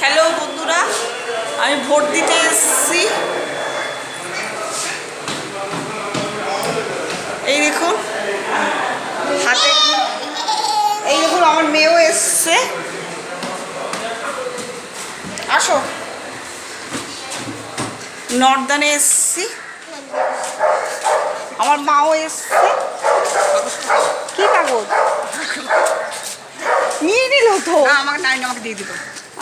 Hello বন্ধুরা। আমি vote দিতে এসেছি। এই দেখুন, হাতে এই দেখুন, আমার মেয়েও এসছে। আসো। নর্দানে এসছি। আমার মাও এসছে। কি কাগজ? তো। আমাকে নাই আমাকে দিয়ে দিল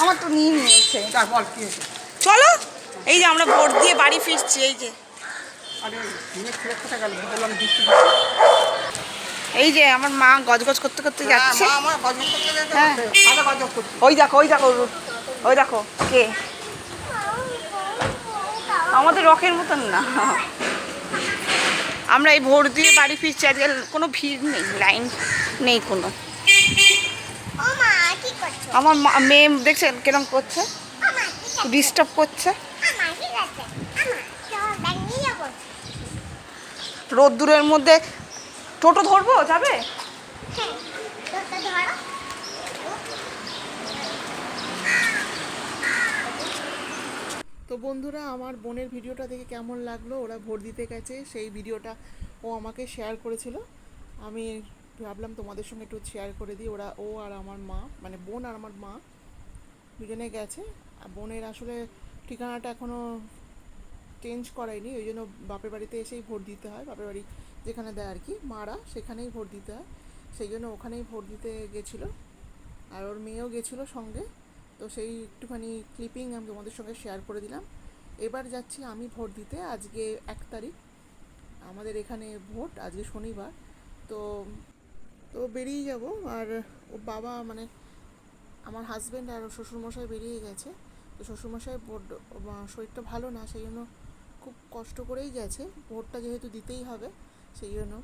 আমার তো নিয়ে নিয়েছে। তার বল কি হয়েছে? চলো এই যে আমরা ভোট দিয়ে বাড়ি ফিরছি এই যে। এই যে আমার মা গজগজ করতে করতে যাচ্ছে। হ্যাঁ। গজব করছে। ওই দেখো ওই দেখো ওই দেখো কে? আমাদের রকের মতন না। আমরা এই ভোট দিয়ে বাড়ি ফিরছি আজকে কোনো ভিড় নেই লাইন নেই কোনো। আমার মেয়ে দেখছেন কিরম করছে? ডিস্টার্ব করছে। রোদ্দুরের মধ্যে টোটো ধরবো যাবে? তো বন্ধুরা, আমার বোনের ভিডিওটা দেখে কেমন লাগল? ওরা ভোট দিতে গেছে, সেই ভিডিওটা ও আমাকে শেয়ার করেছিল। আমি ভাবলাম তোমাদের সঙ্গে একটু শেয়ার করে দিই। ওরা, ও আর আমার মা মানে বোন আর আমার মা, দুজনে গেছে। আর বোনের আসলে ঠিকানাটা এখনও চেঞ্জ করায়নি, ওই জন্য বাপের বাড়িতে এসেই ভোট দিতে হয়। বাপের বাড়ি যেখানে দেয় আর কি, মারা, সেখানেই ভোট দিতে হয়। সেই জন্য ওখানেই ভোট দিতে গেছিল। আর ওর মেয়েও গেছিল সঙ্গে। তো সেই একটুখানি ক্লিপিং আমি তোমাদের সঙ্গে শেয়ার করে দিলাম। এবার যাচ্ছি আমি ভোট দিতে, আজকে এক তারিখ। আমাদের এখানে ভোট, আজকে শনিবার। তো তো বেরিয়ে যাব। আর ও বাবা মানে আমার হাজব্যান্ড আর শ্বশুরমশাই বেরিয়ে গেছে। তো শ্বশুরমশাই বড্ড শরীরটা ভালো না সেই জন্য খুব কষ্ট করেই গেছে। ভোটটা যেহেতু দিতেই হবে সেই জন্য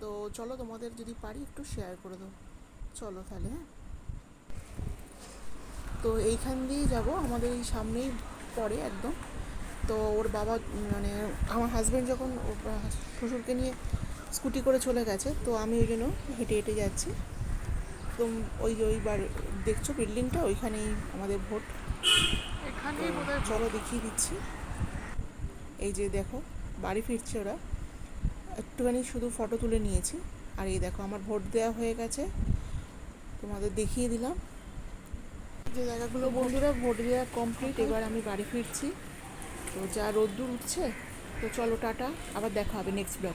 তো চলো তোমাদের যদি পারি একটু শেয়ার করে দেবো চলো তাহলে হ্যাঁ। তো এইখান দিয়েই যাব, আমাদের এই সামনেই পড়ে একদম। তো ওর বাবা মানে আমার হাজব্যান্ড যখন শ্বশুরকে নিয়ে স্কুটি করে চলে গেছে তো আমি ওই জন্য হেঁটে হেঁটে যাচ্ছি। তো ওই যে ওই বার দেখছ বিল্ডিংটা ওইখানেই আমাদের ভোট। চলো দেখিয়ে দিচ্ছি। এই যে দেখো বাড়ি ফিরছে ওরা। একটুখানি শুধু ফটো তুলে নিয়েছি। আর এই দেখো আমার ভোট দেওয়া হয়ে গেছে। তোমাদের দেখিয়ে দিলাম। যে জায়গাগুলো বন্ধুরা ভোট দেওয়া কমপ্লিট এবার আমি বাড়ি ফিরছি। তো যা রোদ্দুর উঠছে তো চলো টাটা আবার দেখা হবে নেক্সট ব্লগ